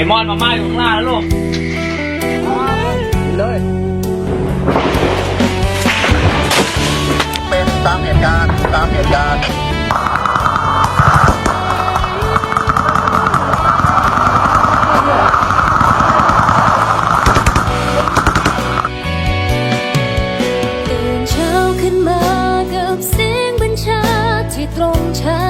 ไอ้มอนมาไหมอยู่ข้างล่างนะลูกเลยเป็นตามเหตุการณ์ตามเหตุการณ์ตื่นเช้าขึ้นมากับเสียงบัญชาที่ตรงฉัน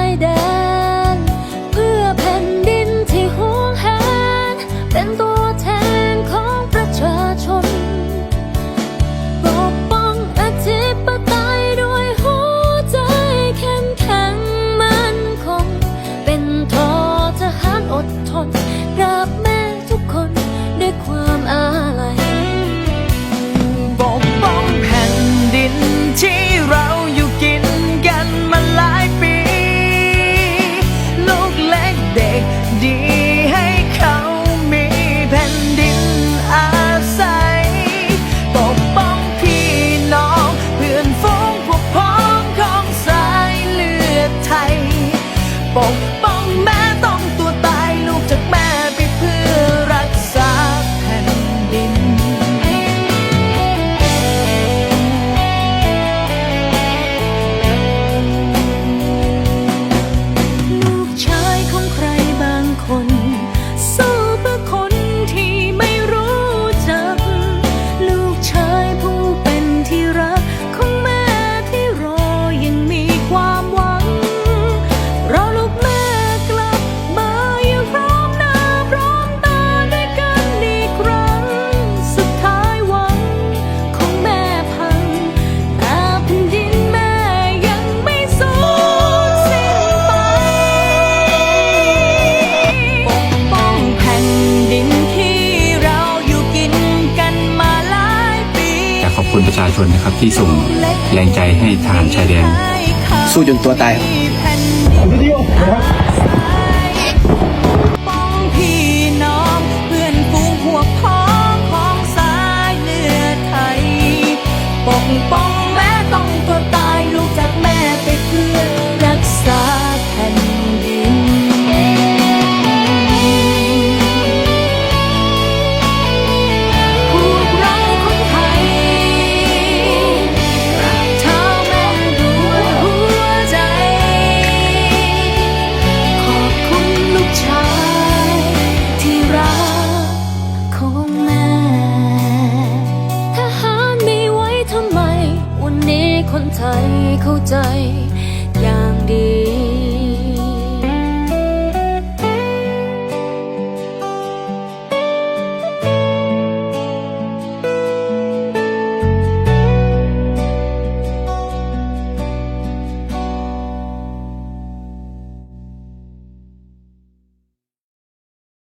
ขอบคุณประชาชนนะครับ ที่ส่งแรงใจให้ทหารชายแดน สู้จนตัวตายครับ คนไทยเข้าใจ